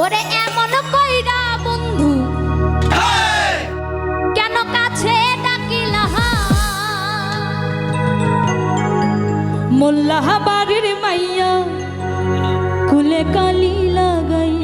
ওরে এমন কইরা বন্ধু। কেন কাছে ডাকিলা? মোল্লাহ বাড়ির মাইয়া কুলে কালি লাগাই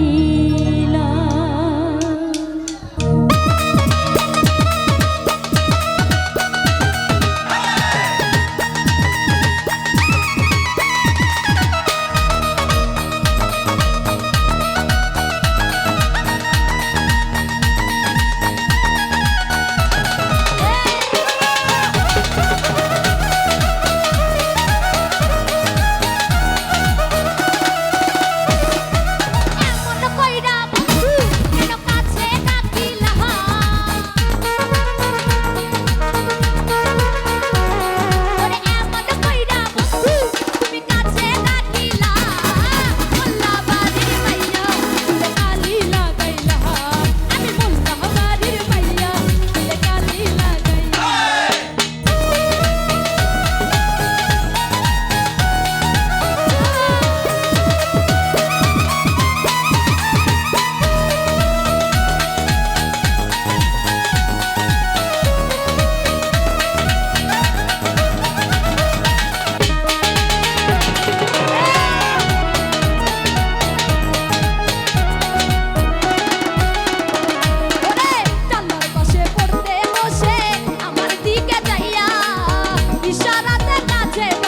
Yeah.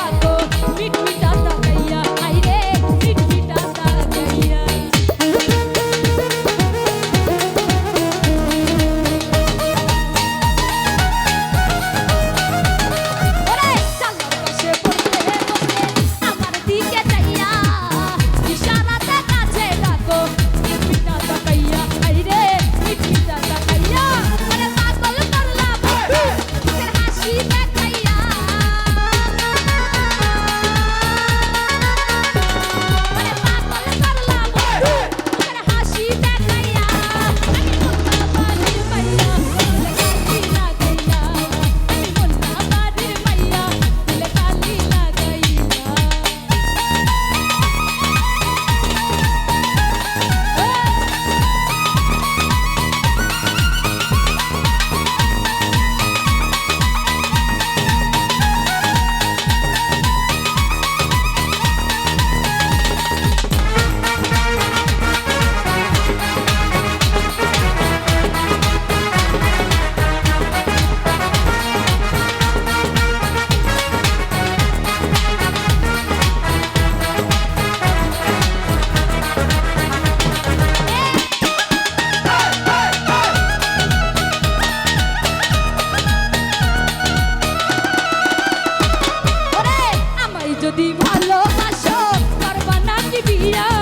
যদি ভালোবাসো করবা নাকি বিয়া।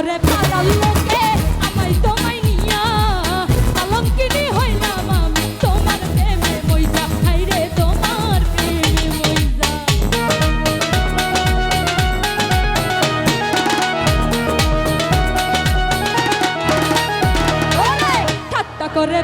করে পাড়ার লোকে আমায় তোমায় নিয়া আলঙ্কিনী হইলাম আমি তোমার প্রেমে মইজা। খাই রে তোমার প্রেমে মইজা। ঠাট্টা করে